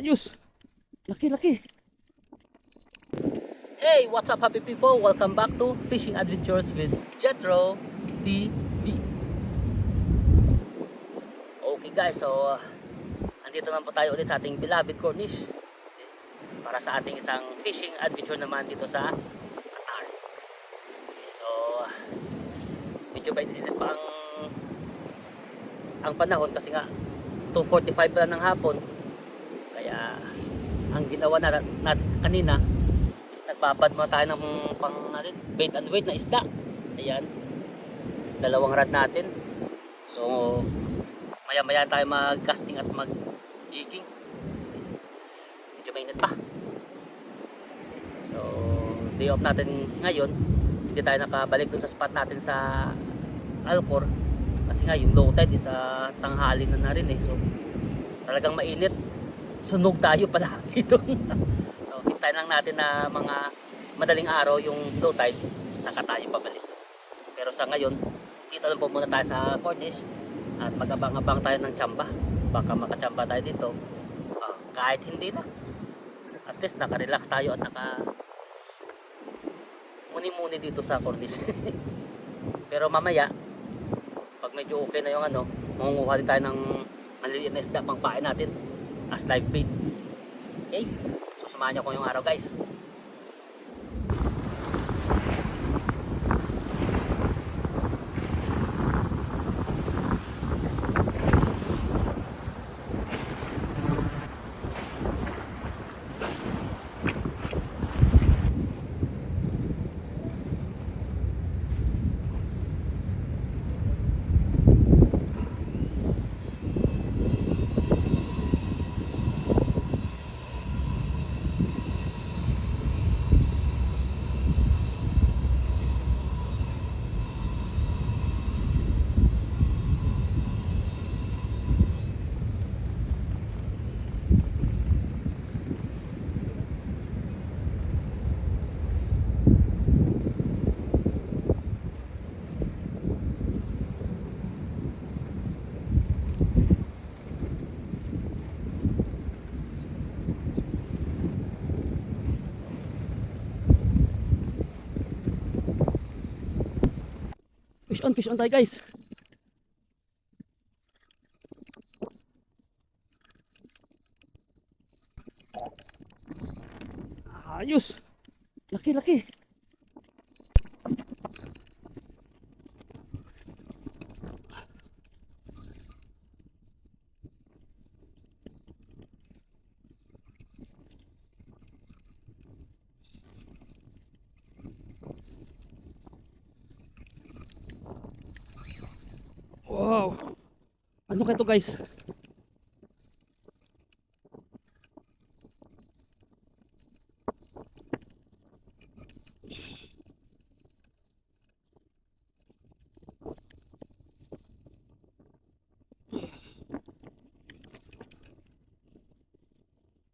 Ayos. Laki, laki. Hey, what's up happy people? Welcome back to Fishing Adventures with Jetro TV. Okay guys, so uh, andito naman po tayo ulit sa ating beloved Cornish. Para sa ating isang fishing adventure naman dito sa Qatar. Okay, so medyo ba init pa ang ang panahon kasi nga 2.45 pa lang ng hapon. Ang ginawa na, na kanina is nagbabad mo tayo ng pang natin, bait and weight na isda. Ayan. Dalawang rod natin. So, maya maya tayo mag-casting at mag-jigging. Medyo mainit pa. So, day off natin ngayon. Hindi tayo nakabalik dun sa spot natin sa Alcor. Kasi nga yung low tide is ah, tanghali na na rin eh. So, talagang mainit. Sunog tayo palagi doon. So, hintayin lang natin na mga madaling araw yung low tide, saka tayo pabalik. Pero sa ngayon, dito lang po muna tayo sa Cornish at mag-abang-abang tayo ng tsamba. Baka makachamba tayo dito. Ah, kahit hindi na. At least naka-relax tayo at naka muni-muni dito sa Cornish. Pero mamaya, pag medyo okay na yung ano, mangunguha din tayo ng maliliit na isda pang pain natin as live bait. Okay? So samahan niyo ko yung araw guys. Fish on, fish on tayo guys. Ayos. Laki, laki. Ano kaya to guys?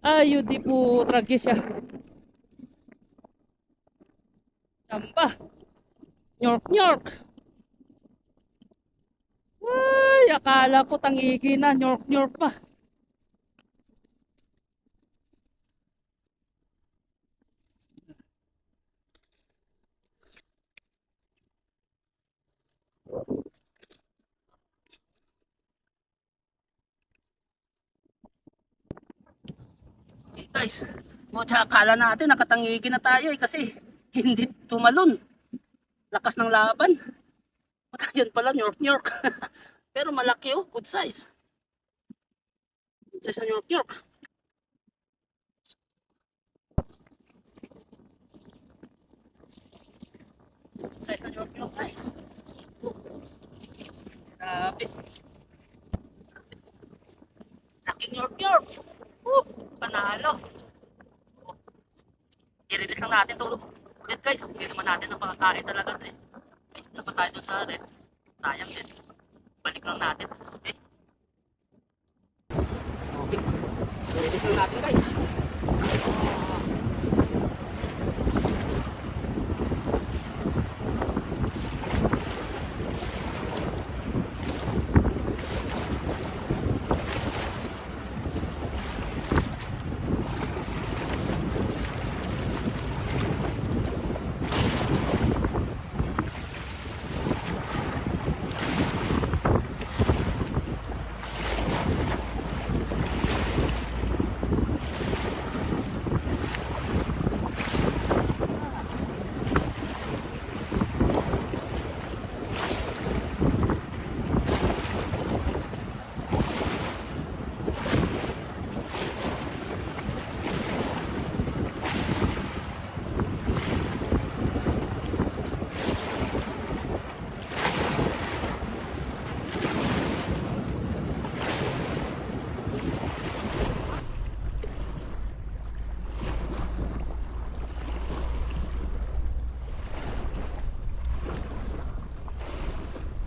Ayo di po tragis siya. Champa. York, York. Ay, akala ko tangigi na, York, York pa. Guys, tsaka akala natin nakatangigi na tayo eh kasi hindi tumalon. Lakas ng laban. At yan pala, New York, New York. Pero malaki oh, good size. Good size na New York, size na New York, York guys. Oh. Grabe. Laki New York, York. Uh, panalo. Oh. I-release lang natin to ulit guys. Hindi naman natin ang pakakain talaga eh. Guys, na pa tayo dun sa ref. Sayang din. Balik lang natin. Okay. Okay. So, release lang natin guys.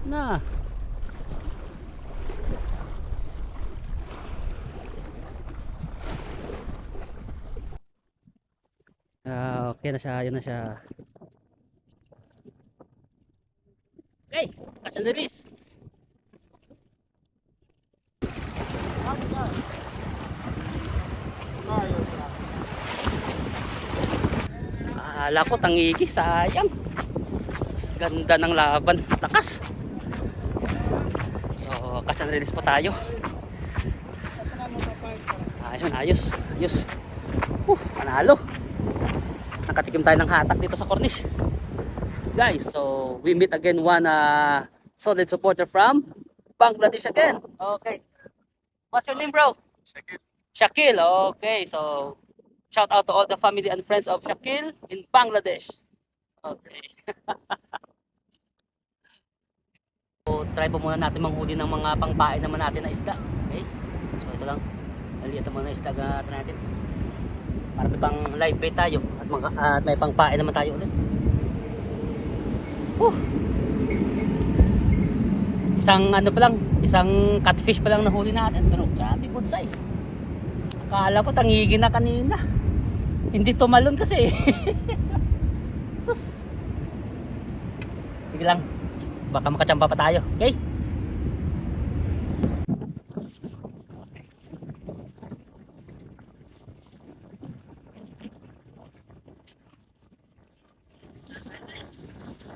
na. Okay na siya, yun na siya. Okay, catch and release. Akala ko tangigi, sayang. Ganda ng laban, lakas. So, catch and release pa tayo. Ayun, ayos, ayos. Uh, panalo. Nakatikim tayo ng hatak dito sa Cornish. Guys, so we meet again one uh, solid supporter from Bangladesh again. Okay. What's your name, bro? Shakil. Shakil. Okay, so shout out to all the family and friends of Shakil in Bangladesh. Okay. so, try po muna natin manghuli ng mga pangpain naman natin na isda. Okay? So, ito lang. Maliit ang mga isda na natin. Para may pang live bait tayo at, mga, at may pangpain naman tayo ulit. Whew. Isang ano pa lang, isang catfish pa lang nahuli natin pero grabe good size. Akala ko tangigi na kanina. Hindi tumalon kasi. Sus. Sige lang. Baka makachamba pa tayo. Okay?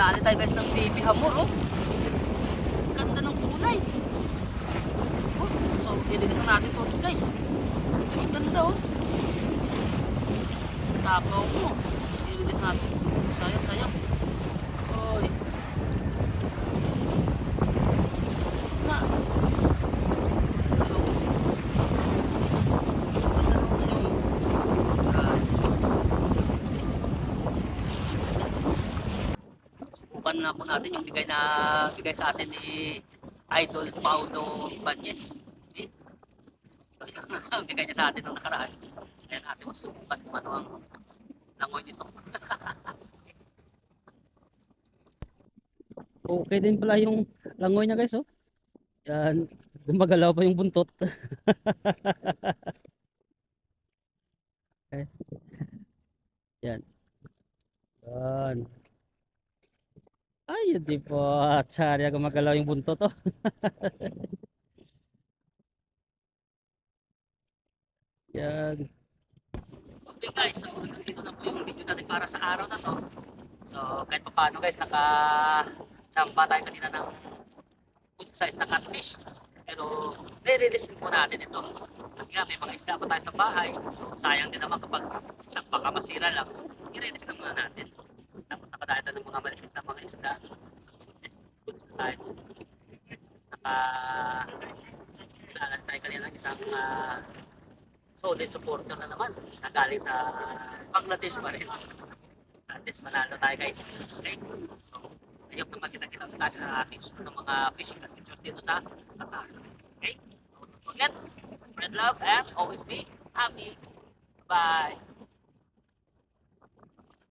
Nakadali tayo guys ng baby hamor oh. Ganda ng kulay. Oh, so, ililisan natin to guys. Ang ganda oh. Tapaw mo. Ililis natin. Sayang, sayang. Oy. Na. So, ganda ng ano. Yan. subukan na po natin yung bigay na bigay sa atin ni Idol Paulo Banyes. Eh, bigay niya sa atin nung nakaraan. Kaya natin masubukan kung ano ang langoy nito. okay din pala yung langoy niya guys oh. Yan, gumagalaw pa yung buntot. okay. Yan. Yan. Ay, hindi po. Tsarya gumagalaw yung buntot to. Yan. Okay guys, so nandito na po yung video natin para sa araw na to. So kahit pa paano guys, naka chamba tayo kanina ng good size na catfish. Pero re-release din po natin ito. Kasi nga may mga isda pa tayo sa bahay. So sayang din naman kapag baka masira lang. I-release lang muna natin. Tayo ng mga maliliit na mga isda. Goods na tayo. Naka Naalan tayo kanina ng isang ah, solid supporter na naman na galing sa Bangladesh pa rin. Least manalo tayo guys. Okay? So, na magkita-kita tayo sa susunod ng mga fishing adventures dito sa Qatar. Okay? So, don't forget, spread love and always be happy. Bye!